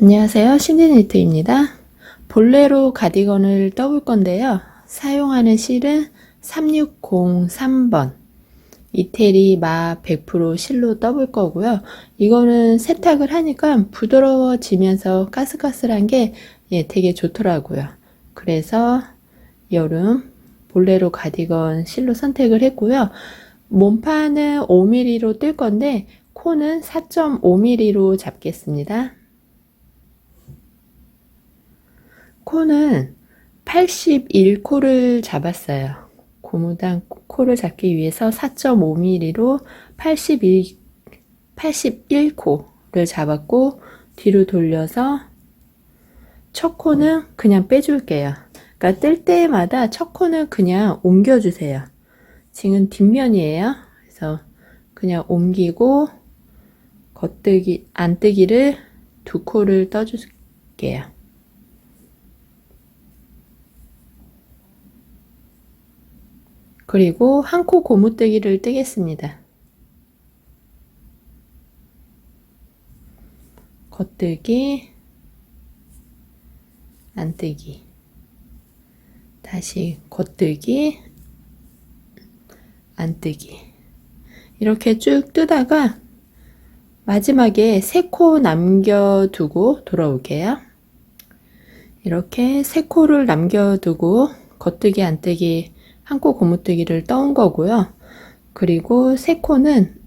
안녕하세요. 신디니트입니다. 볼레로 가디건을 떠볼 건데요. 사용하는 실은 3603번. 이태리 마 100% 실로 떠볼 거고요. 이거는 세탁을 하니까 부드러워지면서 가스가스한 게 예, 되게 좋더라고요. 그래서 여름 볼레로 가디건 실로 선택을 했고요. 몸판은 5mm로 뜰 건데 코는 4.5mm로 잡겠습니다. 코는 81코를 잡았어요. 고무단 코를 잡기 위해서 4.5mm로 81, 81코를 잡았고 뒤로 돌려서 첫 코는 그냥 빼줄게요. 그러니까 뜰 때마다 첫 코는 그냥 옮겨주세요. 지금 뒷면이에요. 그래서 그냥 옮기고 겉뜨기, 안뜨기를 두 코를 떠줄게요. 그리고 한 코 고무뜨기를 뜨겠습니다. 겉뜨기, 안뜨기, 다시 겉뜨기, 안뜨기. 이렇게 쭉 뜨다가 마지막에 세 코 남겨두고 돌아올게요. 이렇게 세 코를 남겨두고 겉뜨기, 안뜨기 한 코 고무뜨기를 떠온 거고요. 그리고 세 코는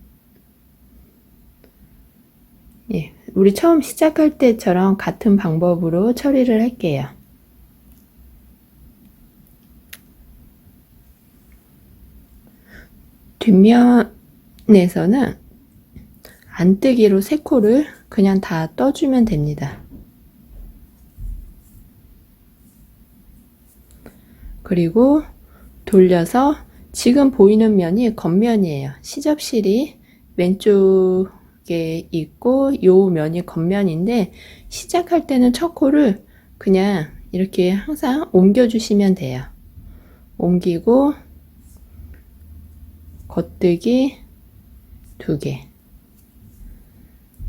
예, 우리 처음 시작할 때처럼 같은 방법으로 처리를 할게요. 뒷면에서는 안뜨기로 세 코를 그냥 다 떠주면 됩니다. 그리고 돌려서 지금 보이는 면이 겉면이에요. 시접실이 왼쪽에 있고 요 면이 겉면인데 시작할 때는 첫 코를 그냥 이렇게 항상 옮겨 주시면 돼요. 옮기고 겉뜨기 두 개.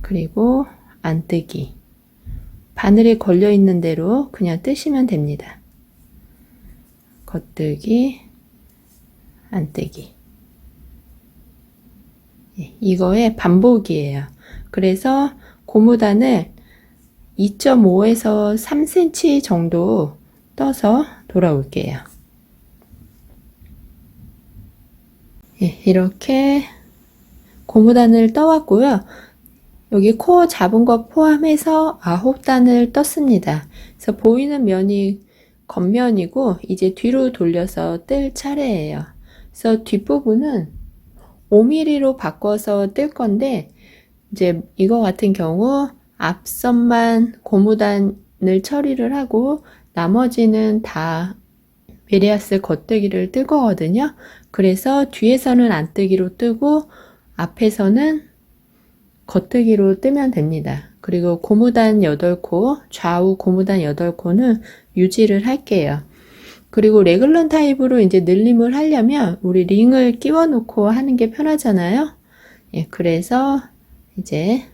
그리고 안뜨기. 바늘이 걸려 있는 대로 그냥 뜨시면 됩니다. 겉뜨기, 안뜨기. 예, 이거의 반복이에요. 그래서 고무단을 2.5에서 3cm 정도 떠서 돌아올게요. 예, 이렇게 고무단을 떠왔고요. 여기 코 잡은 거 포함해서 9단을 떴습니다. 그래서 보이는 면이 겉면이고 이제 뒤로 돌려서 뜰 차례예요. 그래서 뒷부분은 5mm로 바꿔서 뜰 건데 이제 이거 같은 경우 앞선만 고무단을 처리를 하고 나머지는 다 베리아스 겉뜨기를 뜰 거거든요. 그래서 뒤에서는 안뜨기로 뜨고 앞에서는 겉뜨기로 뜨면 됩니다. 그리고 고무단 8코, 좌우 고무단 8코는 유지를 할게요. 그리고 레글런 타입으로 이제 늘림을 하려면 우리 링을 끼워 놓고 하는 게 편하잖아요. 예, 그래서 이제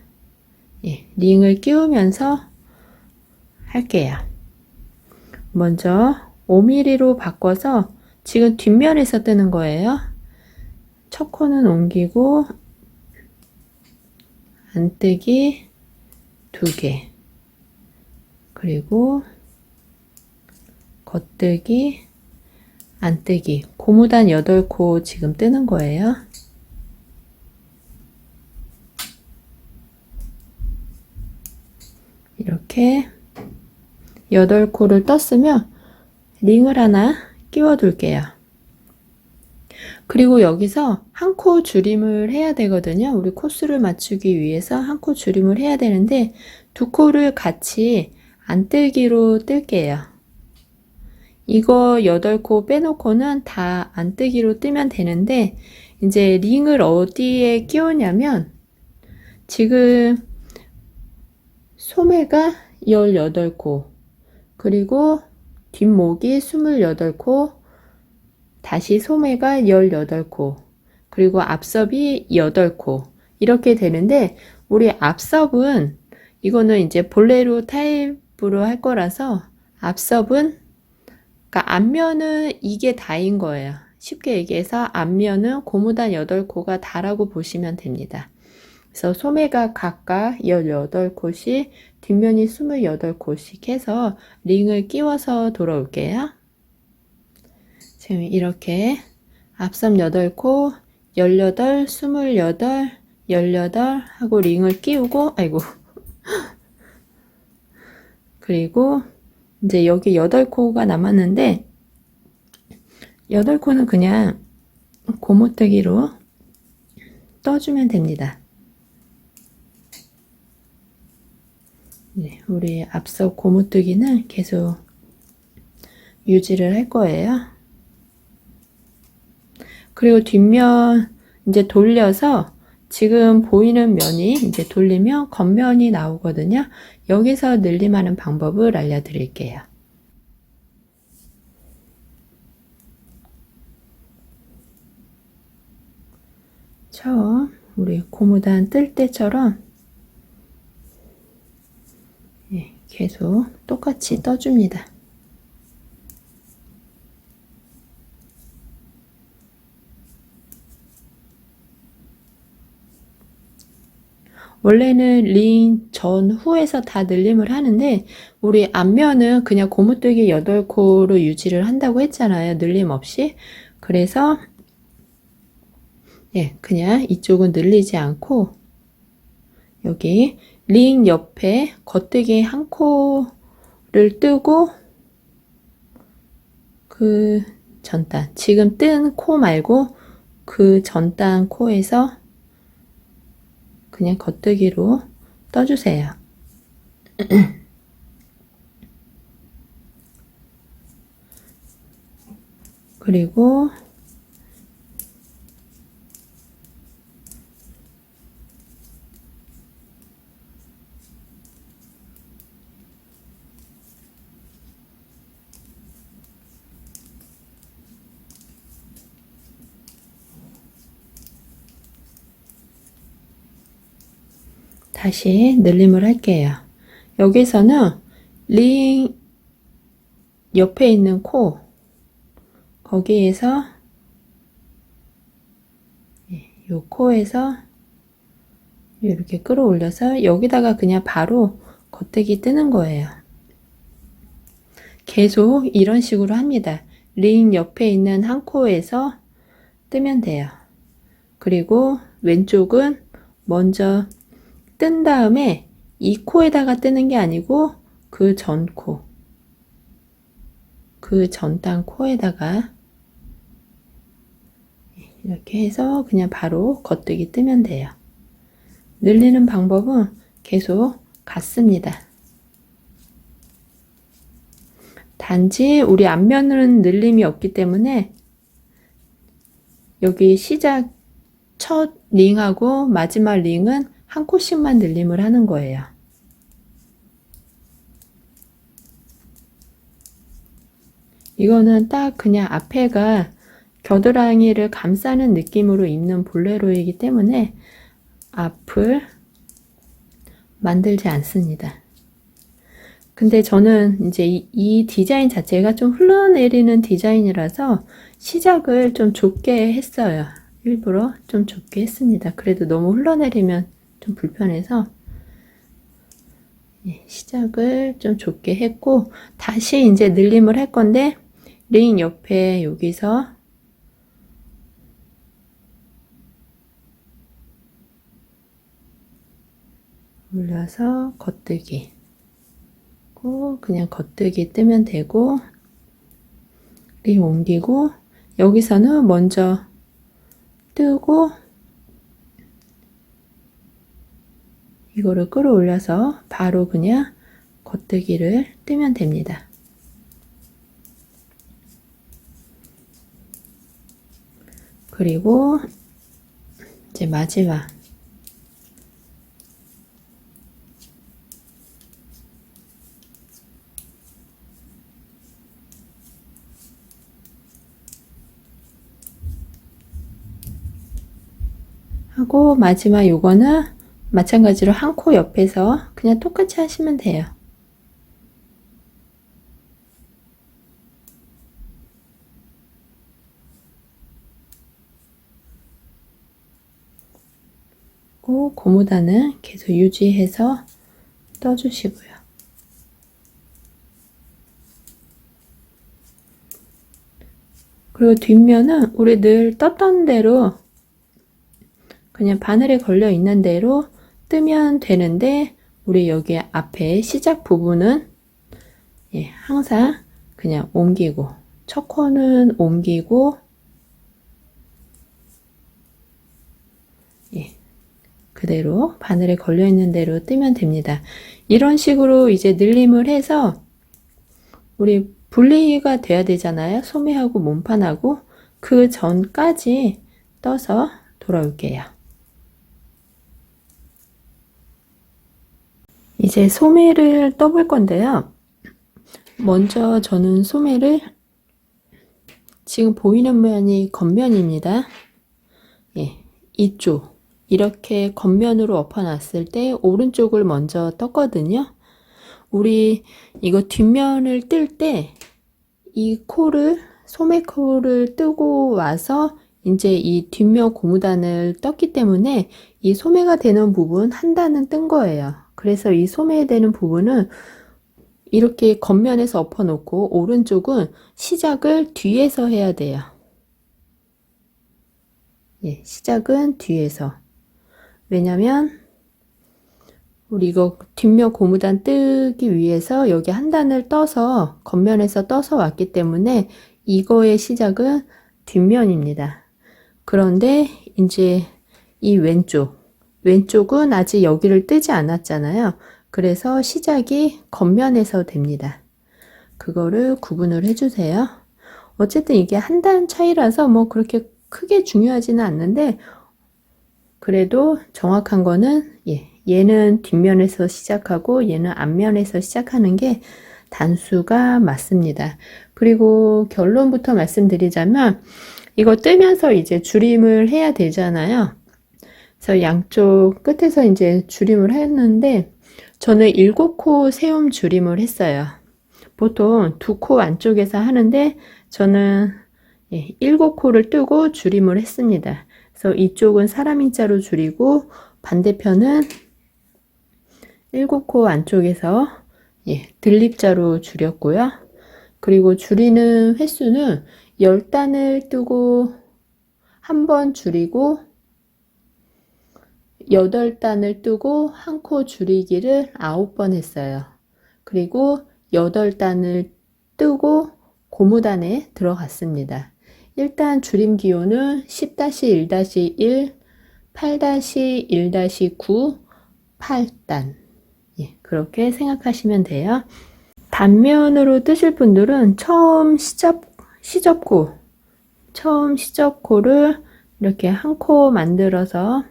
예, 링을 끼우면서 할게요. 먼저 5mm로 바꿔서 지금 뒷면에서 뜨는 거예요. 첫 코는 옮기고 안뜨기 두 개. 그리고 겉뜨기, 안뜨기. 고무단 8코 지금 뜨는 거예요. 이렇게 8코를 떴으면 링을 하나 끼워 둘게요. 그리고 여기서 한 코 줄임을 해야 되거든요. 우리 코스를 맞추기 위해서 한 코 줄임을 해야 되는데 두 코를 같이 안뜨기로 뜰게요. 이거 8코 빼놓고는 다 안뜨기로 뜨면 되는데 이제 링을 어디에 끼우냐면 지금 소매가 18코 그리고 뒷목이 28코 다시 소매가 18코, 그리고 앞섭이 8코. 이렇게 되는데, 우리 앞섭은 이거는 이제 볼레로 타입으로 할 거라서 앞섭은 그러니까 앞면은 이게 다인 거예요. 쉽게 얘기해서 앞면은 고무단 8코가 다라고 보시면 됩니다. 그래서 소매가 각각 18콧이 뒷면이 28콧씩 해서 링을 끼워서 돌아올게요. 지금 이렇게 앞섬 8코, 18, 28, 18 하고 링을 끼우고 아이고 그리고 이제 여기 8코가 남았는데 8코는 그냥 고무뜨기로 떠주면 됩니다. 네, 우리 앞서 고무뜨기는 계속 유지를 할 거예요. 그리고 뒷면 이제 돌려서 지금 보이는 면이 이제 돌리면 겉면이 나오거든요. 여기서 늘림하는 방법을 알려드릴게요. 처음 우리 고무단 뜰 때처럼 예, 계속 똑같이 떠줍니다. 원래는 링 전후에서 다 늘림을 하는데 우리 앞면은 그냥 고무뜨기 8코로 유지를 한다고 했잖아요. 늘림 없이. 그래서 예, 그냥 이쪽은 늘리지 않고 여기 링 옆에 겉뜨기 한 코를 뜨고 그 전단 지금 뜬 코 말고 그 전단 코에서 그냥 겉뜨기로 떠주세요. 그리고 다시 늘림을 할게요. 여기서는 링 옆에 있는 코 거기에서 예, 요 코에서 이렇게 끌어올려서 여기다가 그냥 바로 겉대기 뜨는 거예요. 계속 이런 식으로 합니다. 링 옆에 있는 한 코에서 뜨면 돼요. 그리고 왼쪽은 먼저 뜬 다음에 이 코에다가 뜨는 게 아니고 그 전 코, 그 전단 코에다가 이렇게 해서 그냥 바로 겉뜨기 뜨면 돼요. 늘리는 방법은 계속 같습니다. 단지 우리 앞면은 늘림이 없기 때문에 여기 시작 첫 링하고 마지막 링은 한 코씩만 늘림을 하는 거예요. 이거는 딱 그냥 앞에가 겨드랑이를 감싸는 느낌으로 입는 볼레로이기 때문에 앞을 만들지 않습니다. 근데 저는 이제 이, 이, 디자인 자체가 좀 흘러내리는 디자인이라서 시작을 좀 좁게 했어요. 일부러 좀 좁게 했습니다. 그래도 너무 흘러내리면 좀 불편해서 예, 시작을 좀 좁게 했고 다시 이제 늘림을 할 건데 링 옆에 여기서 올려서 겉뜨기. 고 그냥 겉뜨기 뜨면 되고 링 옮기고 여기서는 먼저 뜨고 이거를 끌어올려서 바로 그냥 겉뜨기를 뜨면 됩니다. 그리고 이제 마지막 하고 마지막 요거는 마찬가지로 한 코 옆에서 그냥 똑같이 하시면 돼요. 고 고무단은 계속 유지해서 떠주시고요. 그리고 뒷면은 우리 늘 떴던 대로 그냥 바늘에 걸려 있는 대로 뜨면 되는데 우리 여기 앞에 시작 부분은 예, 항상 그냥 옮기고 첫 코는 옮기고 예, 그대로 바늘에 걸려 있는 대로 뜨면 됩니다. 이런 식으로 이제 늘림을 해서 우리 분리가 돼야 되잖아요. 소매하고 몸판하고 그 전까지 떠서 돌아올게요. 이제 소매를 떠볼 건데요. 먼저 저는 소매를 지금 보이는 면이 겉면입니다. 예, 이쪽 이렇게 겉면으로 엎어놨을 때 오른쪽을 먼저 떴거든요. 우리 이거 뒷면을 뜰 때 이 코를 소매 코를 뜨고 와서 이제 이 뒷면 고무단을 떴기 때문에 이 소매가 되는 부분 한 단은 뜬 거예요. 그래서 이 소매에 되는 부분은 이렇게 겉면에서 엎어놓고 오른쪽은 시작을 뒤에서 해야 돼요. 예, 시작은 뒤에서. 왜냐면 우리 이거 뒷면 고무단 뜨기 위해서 여기 한 단을 떠서 겉면에서 떠서 왔기 때문에 이거의 시작은 뒷면입니다. 그런데 이제 이 왼쪽 왼쪽은 아직 여기를 뜨지 않았잖아요. 그래서 시작이 겉면에서 됩니다. 그거를 구분을 해주세요. 어쨌든 이게 한 단 차이라서 뭐 그렇게 크게 중요하지는 않는데 그래도 정확한 거는 예, 얘는 뒷면에서 시작하고 얘는 앞면에서 시작하는 게 단수가 맞습니다. 그리고 결론부터 말씀드리자면 이거 뜨면서 이제 줄임을 해야 되잖아요. 그래서 양쪽 끝에서 이제 줄임을 했는데 저는 일곱 코 세움 줄임을 했어요. 보통 두 코 안쪽에서 하는데 저는 예, 일곱 코를 뜨고 줄임을 했습니다. 그래서 이쪽은 사람 인자로 줄이고 반대편은 일곱 코 안쪽에서 예, 들립자로 줄였고요. 그리고 줄이는 횟수는 10단을 뜨고 한 번 줄이고 8단을 뜨고 한 코 줄이기를 9번 했어요. 그리고 8단을 뜨고 고무단에 들어갔습니다. 일단 줄임 기호는 10-1-1, 8-1-9, 8단. 예, 그렇게 생각하시면 돼요. 단면으로 뜨실 분들은 처음 시접, 시접코, 처음 시접코를 이렇게 한 코 만들어서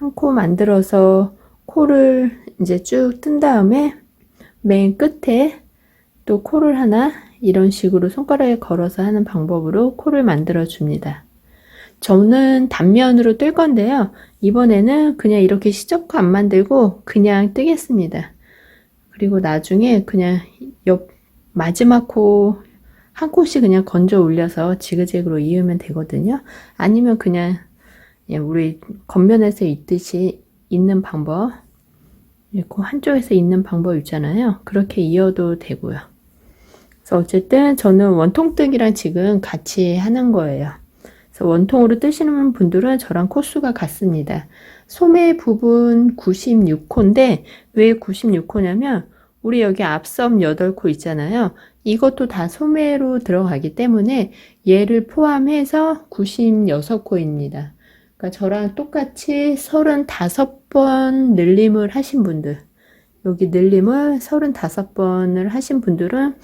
한 코 만들어서 코를 이제 쭉 뜬 다음에 맨 끝에 또 코를 하나 이런 식으로 손가락에 걸어서 하는 방법으로 코를 만들어 줍니다. 저는 단면으로 뜰 건데요. 이번에는 그냥 이렇게 시접코 안 만들고 그냥 뜨겠습니다. 그리고 나중에 그냥 옆 마지막 코 한 코씩 그냥 건져 올려서 지그재그로 이으면 되거든요. 아니면 그냥 예, 우리 겉면에서 있듯이 있는 방법 이렇게 한쪽에서 있는 방법 있잖아요. 그렇게 이어도 되고요. 그래서 어쨌든 저는 원통뜨기랑 지금 같이 하는 거예요. 그래서 원통으로 뜨시는 분들은 저랑 코수가 같습니다. 소매 부분 96코인데 왜 96코냐면 우리 여기 앞섬 8코 있잖아요. 이것도 다 소매로 들어가기 때문에 얘를 포함해서 96코입니다. 그러니까 저랑 똑같이 35번 늘림을 하신 분들 여기 늘림을 35번을 하신 분들은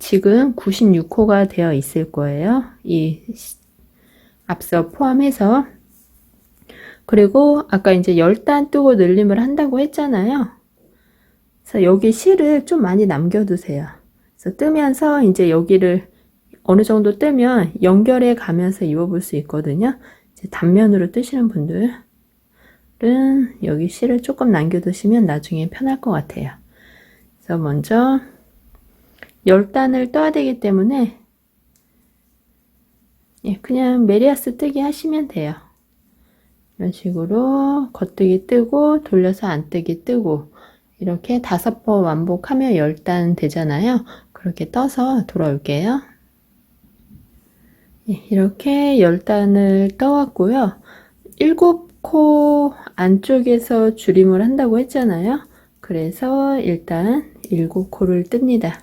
지금 96호가 되어 있을 거예요. 이 앞서 포함해서 그리고 아까 이제 10단 뜨고 늘림을 한다고 했잖아요. 그래서 여기 실을 좀 많이 남겨두세요. 그래서 뜨면서 이제 여기를 어느 정도 뜨면 연결해 가면서 입어볼 수 있거든요. 단면으로 뜨시는 분들은 여기 실을 조금 남겨두시면 나중에 편할 것 같아요. 그래서 먼저 10단을 떠야 되기 때문에 예, 그냥 메리아스 뜨기 하시면 돼요. 이런 식으로 겉뜨기 뜨고 돌려서 안 뜨기 뜨고 이렇게 다섯 번 반복하면 10단 되잖아요. 그렇게 떠서 돌아올게요. 예, 이렇게 10단을 떠왔고요. 7코 안쪽에서 줄임을 한다고 했잖아요. 그래서 일단 7코를 뜹니다.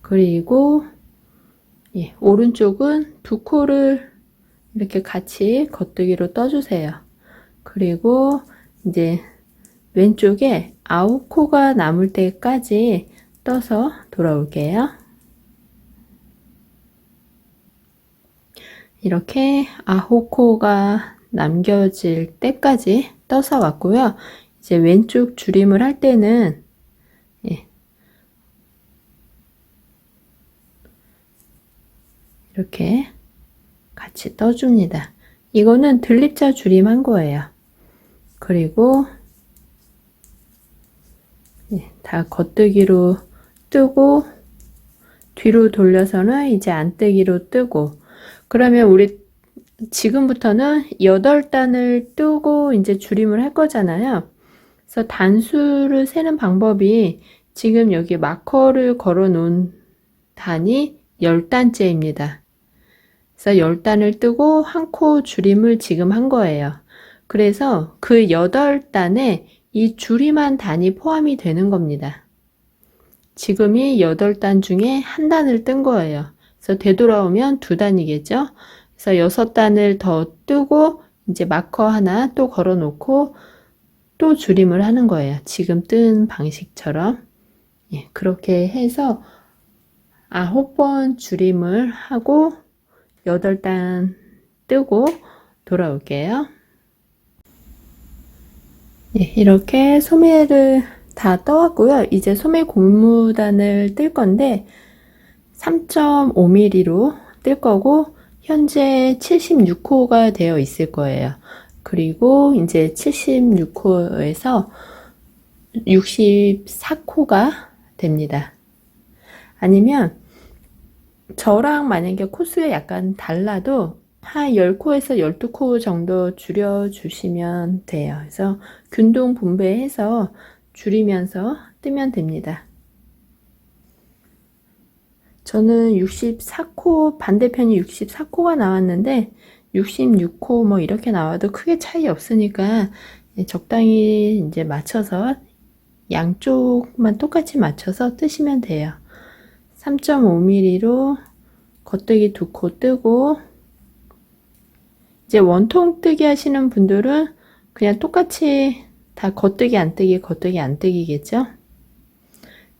그리고 예, 오른쪽은 두 코를 이렇게 같이 겉뜨기로 떠주세요. 그리고 이제 왼쪽에 아홉 코가 남을 때까지 떠서 돌아올게요. 이렇게 아홉 코가 남겨질 때까지 떠서 왔고요. 이제 왼쪽 줄임을 할 때는 예, 이렇게 같이 떠줍니다. 이거는 들립자 줄임 한 거예요. 그리고 예, 다 겉뜨기로 뜨고 뒤로 돌려서는 이제 안뜨기로 뜨고 그러면 우리 지금부터는 8단을 뜨고 이제 줄임을 할 거잖아요. 그래서 단수를 세는 방법이 지금 여기 마커를 걸어 놓은 단이 10단째입니다. 그래서 10단을 뜨고 한 코 줄임을 지금 한 거예요. 그래서 그 8단에 이 줄임한 단이 포함이 되는 겁니다. 지금이 8단 중에 한 단을 뜬 거예요. 그래서 되돌아오면 두 단이겠죠? 그래서 6단을 더 뜨고 이제 마커 하나 또 걸어 놓고 또 줄임을 하는 거예요. 지금 뜬 방식처럼. 예, 그렇게 해서 아홉 번 줄임을 하고 여덟 단 뜨고 돌아올게요. 예, 이렇게 소매를 다 떠왔고요. 이제 소매 고무단을 뜰 건데 3.5mm로 뜰 거고 현재 76호가 되어 있을 거예요. 그리고 이제 76호에서 64코가 됩니다. 아니면 저랑 만약에 코수가 약간 달라도 한 10코에서 12코 정도 줄여주시면 돼요. 그래서 균등 분배해서 줄이면서 뜨면 됩니다. 저는 64코, 반대편이 64코가 나왔는데 66코 뭐 이렇게 나와도 크게 차이 없으니까 적당히 이제 맞춰서 양쪽만 똑같이 맞춰서 뜨시면 돼요. 3.5mm로 겉뜨기 두 코 뜨고 이제 원통 뜨기 하시는 분들은 그냥 똑같이 다 겉뜨기 안 뜨기 겉뜨기 안 뜨기겠죠?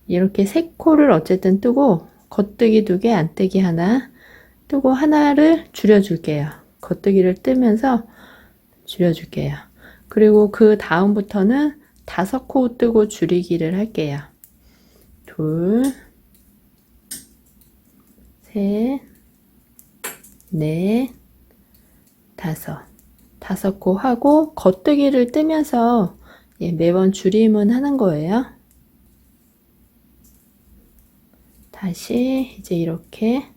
이렇게 세 코를 어쨌든 뜨고 겉뜨기 두 개 안 뜨기 하나 뜨고 하나를 줄여 줄게요. 겉뜨기를 뜨면서 줄여 줄게요. 그리고 그 다음부터는 다섯 코 뜨고 줄이기를 할게요. 둘 셋, 넷, 다섯. 다섯 코 하고 겉뜨기를 뜨면서 예, 매번 줄임은 하는 거예요. 다시 이제 이렇게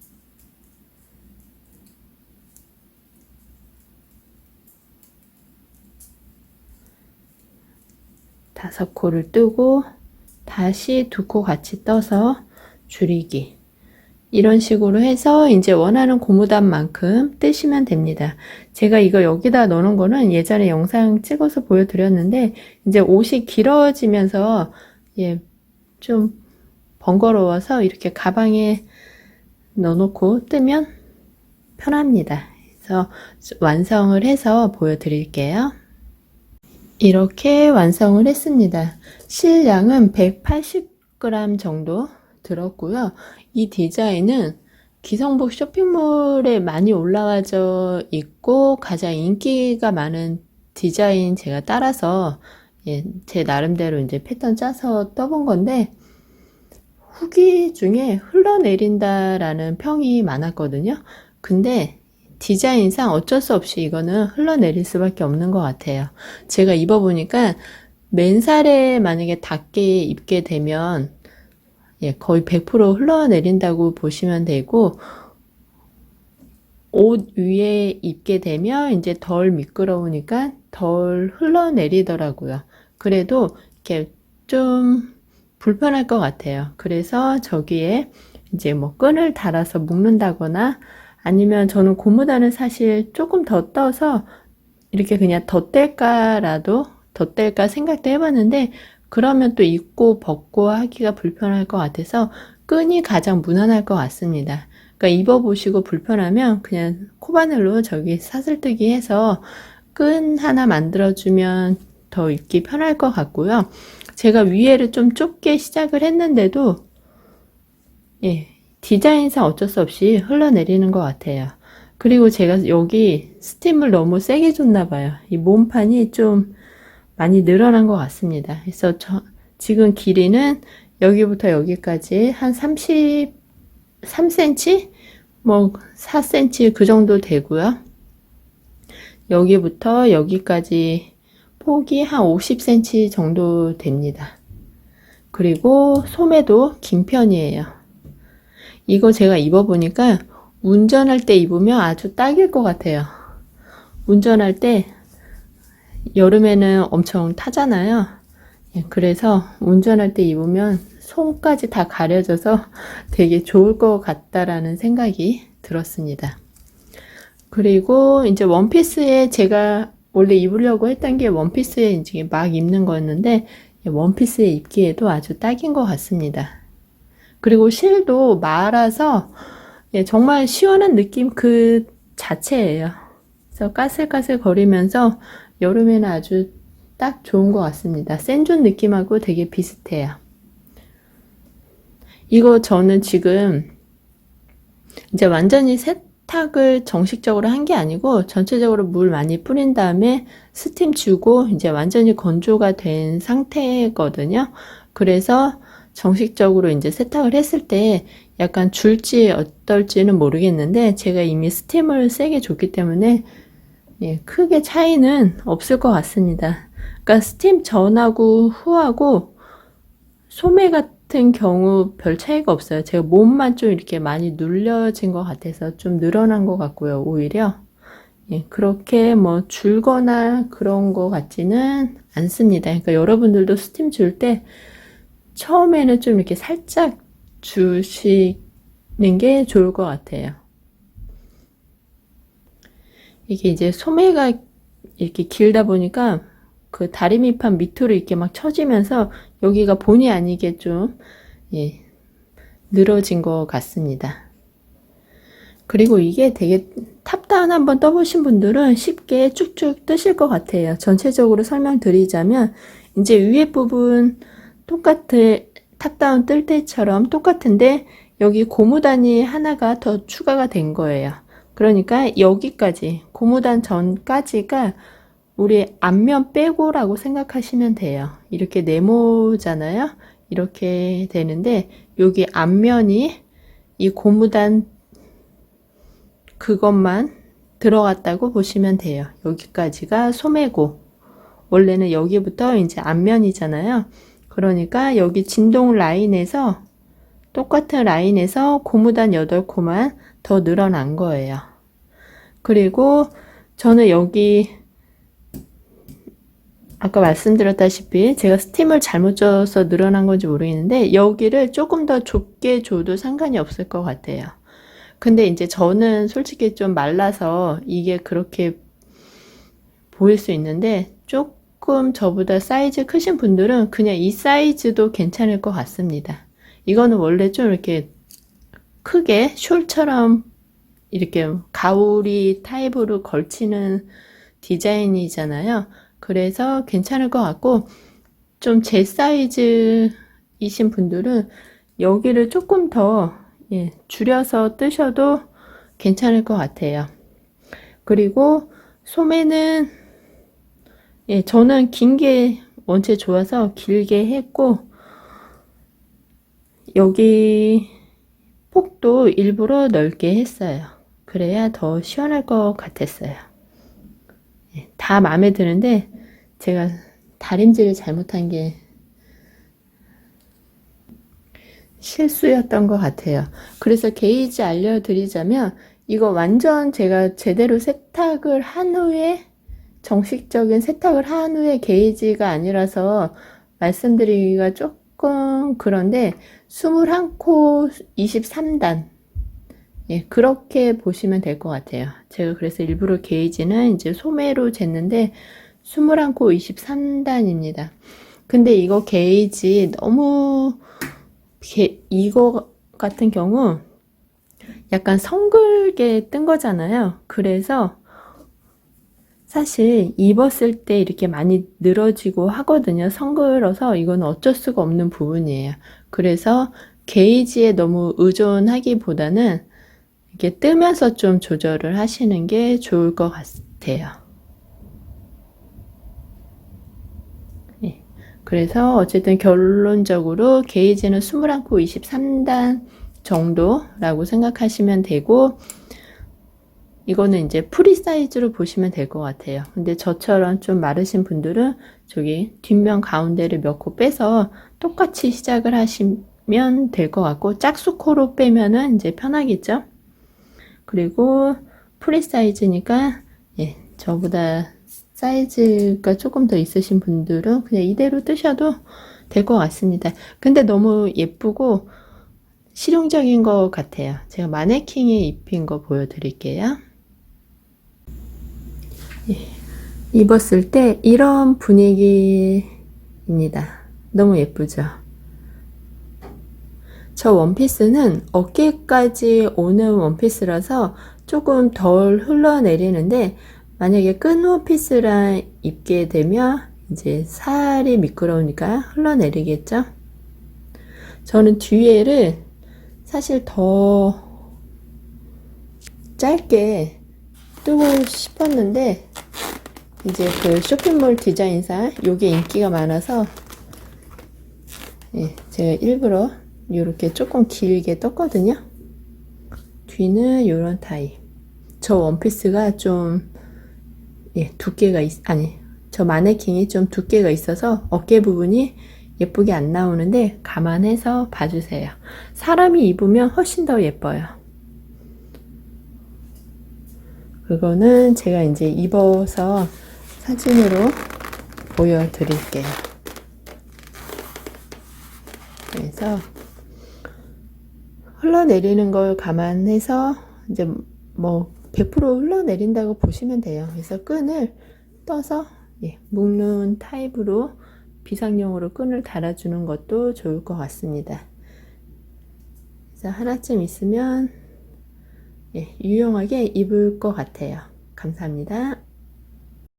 다섯 코를 뜨고 다시 두 코 같이 떠서 줄이기 이런 식으로 해서 이제 원하는 고무단만큼 뜨시면 됩니다. 제가 이거 여기다 넣는 거는 예전에 영상 찍어서 보여드렸는데 이제 옷이 길어지면서 예, 좀 번거로워서 이렇게 가방에 넣어놓고 뜨면 편합니다. 그래서 완성을 해서 보여드릴게요. 이렇게 완성을 했습니다. 실량은 180g 정도 들었고요. 이 디자인은 기성복 쇼핑몰에 많이 올라와져 있고 가장 인기가 많은 디자인 제가 따라서 예, 제 나름대로 이제 패턴 짜서 떠본 건데 후기 중에 흘러내린다라는 평이 많았거든요. 근데 디자인상 어쩔 수 없이 이거는 흘러내릴 수밖에 없는 것 같아요. 제가 입어보니까 맨살에 만약에 닿게 입게 되면 예, 거의 100% 흘러내린다고 보시면 되고 옷 위에 입게 되면 이제 덜 미끄러우니까 덜 흘러내리더라고요. 그래도 이렇게 좀 불편할 것 같아요. 그래서 저기에 이제 뭐 끈을 달아서 묶는다거나 아니면 저는 고무단을 사실 조금 더 떠서 이렇게 그냥 덧댈까라도 덧댈까 생각도 해봤는데 그러면 또 입고 벗고 하기가 불편할 것 같아서 끈이 가장 무난할 것 같습니다. 그러니까 입어보시고 불편하면 그냥 코바늘로 저기 사슬뜨기 해서 끈 하나 만들어주면 더 입기 편할 것 같고요. 제가 위에를 좀 좁게 시작을 했는데도 예, 디자인상 어쩔 수 없이 흘러내리는 것 같아요. 그리고 제가 여기 스팀을 너무 세게 줬나 봐요. 이 몸판이 좀 많이 늘어난 것 같습니다. 그래서 저, 지금 길이는 여기부터 여기까지 한 33cm? 뭐 4cm 그 정도 되고요. 여기부터 여기까지 폭이 한 50cm 정도 됩니다. 그리고 소매도 긴 편이에요. 이거 제가 입어보니까 운전할 때 입으면 아주 딱일 것 같아요. 운전할 때 여름에는 엄청 타잖아요. 예, 그래서 운전할 때 입으면 손까지 다 가려져서 되게 좋을 것 같다라는 생각이 들었습니다. 그리고 이제 원피스에 제가 원래 입으려고 했던 게 원피스에 이제 막 입는 거였는데 원피스에 입기에도 아주 딱인 것 같습니다. 그리고 실도 말아서 예, 정말 시원한 느낌 그 자체예요. 그래서 까슬까슬 거리면서 여름에는 아주 딱 좋은 것 같습니다. 센존 느낌하고 되게 비슷해요. 이거 저는 지금 이제 완전히 세탁을 정식적으로 한 게 아니고 전체적으로 물 많이 뿌린 다음에 스팀 주고 이제 완전히 건조가 된 상태거든요. 그래서 정식적으로 이제 세탁을 했을 때 약간 줄지 어떨지는 모르겠는데 제가 이미 스팀을 세게 줬기 때문에 예, 크게 차이는 없을 것 같습니다. 그러니까 스팀 전하고 후하고 소매 같은 경우 별 차이가 없어요. 제가 몸만 좀 이렇게 많이 눌려진 것 같아서 좀 늘어난 것 같고요. 오히려 예, 그렇게 뭐 줄거나 그런 것 같지는 않습니다. 그러니까 여러분들도 스팀 줄 때 처음에는 좀 이렇게 살짝 주시는 게 좋을 것 같아요. 이게 이제 소매가 이렇게 길다 보니까 그 다리 밑판 밑으로 이렇게 막 처지면서 여기가 본의 아니게 좀 예, 늘어진 것 같습니다. 그리고 이게 되게 탑다운 한번 떠보신 분들은 쉽게 쭉쭉 뜨실 것 같아요. 전체적으로 설명드리자면 이제 위에 부분 똑같은 탑다운 뜰 때처럼 똑같은데 여기 고무단이 하나가 더 추가가 된 거예요. 그러니까 여기까지 고무단 전까지가 우리 앞면 빼고라고 생각하시면 돼요. 이렇게 네모잖아요. 이렇게 되는데 여기 앞면이 이 고무단 그것만 들어갔다고 보시면 돼요. 여기까지가 소매고 원래는 여기부터 이제 앞면이잖아요. 그러니까 여기 진동 라인에서 똑같은 라인에서 고무단 8코만 더 늘어난 거예요. 그리고 저는 여기 아까 말씀드렸다시피 제가 스팀을 잘못 줘서 늘어난 건지 모르겠는데 여기를 조금 더 좁게 줘도 상관이 없을 것 같아요. 근데 이제 저는 솔직히 좀 말라서 이게 그렇게 보일 수 있는데 조금 저보다 사이즈 크신 분들은 그냥 이 사이즈도 괜찮을 것 같습니다. 이거는 원래 좀 이렇게 크게 숄처럼 이렇게 가오리 타입으로 걸치는 디자인이잖아요. 그래서 괜찮을 것 같고 좀 제 사이즈이신 분들은 여기를 조금 더 예, 줄여서 뜨셔도 괜찮을 것 같아요. 그리고 소매는 예, 저는 긴 게 원체 좋아서 길게 했고 여기 폭도 일부러 넓게 했어요. 그래야 더 시원할 것 같았어요. 예, 다 마음에 드는데 제가 다림질을 잘못한 게 실수였던 것 같아요. 그래서 게이지 알려드리자면 이거 완전 제가 제대로 세탁을 한 후에 정식적인 세탁을 한 후에 게이지가 아니라서 말씀드리기가 조금 그런데 21코 23단 예, 그렇게 보시면 될 것 같아요. 제가 그래서 일부러 게이지는 이제 소매로 쟀는데 21코 23단입니다. 근데 이거 게이지 너무 게, 이거 같은 경우 약간 성글게 뜬 거잖아요. 그래서 사실 입었을 때 이렇게 많이 늘어지고 하거든요. 성글어서 이건 어쩔 수가 없는 부분이에요. 그래서 게이지에 너무 의존하기보다는 이렇게 뜨면서 좀 조절을 하시는 게 좋을 것 같아요. 예. 그래서 어쨌든 결론적으로 게이지는 21코 23단 정도라고 생각하시면 되고 이거는 이제 프리 사이즈로 보시면 될 것 같아요. 근데 저처럼 좀 마르신 분들은 저기 뒷면 가운데를 몇 코 빼서 똑같이 시작을 하시면 될 것 같고 짝수코로 빼면은 이제 편하겠죠. 그리고 프리 사이즈니까 예, 저보다 사이즈가 조금 더 있으신 분들은 그냥 이대로 뜨셔도 될 것 같습니다. 근데 너무 예쁘고 실용적인 것 같아요. 제가 마네킹에 입힌 거 보여드릴게요. 예, 입었을 때 이런 분위기입니다. 너무 예쁘죠? 저 원피스는 어깨까지 오는 원피스라서 조금 덜 흘러내리는데 만약에 끈 원피스랑 입게 되면 이제 살이 미끄러우니까 흘러내리겠죠? 저는 뒤에를 사실 더 짧게 뜨고 싶었는데 이제 그 쇼핑몰 디자인사 요게 인기가 많아서 예, 제가 일부러 이렇게 조금 길게 떴거든요. 뒤는 이런 타입. 저 원피스가 좀 예, 두께가 있, 아니 저 마네킹이 좀 두께가 있어서 어깨 부분이 예쁘게 안 나오는데 감안해서 봐주세요. 사람이 입으면 훨씬 더 예뻐요. 그거는 제가 이제 입어서 사진으로 보여드릴게요. 그래서 흘러내리는 걸 감안해서 이제 뭐 100% 흘러내린다고 보시면 돼요. 그래서 끈을 떠서 예, 묶는 타입으로 비상용으로 끈을 달아주는 것도 좋을 것 같습니다. 그래서 하나쯤 있으면 예, 유용하게 입을 것 같아요. 감사합니다.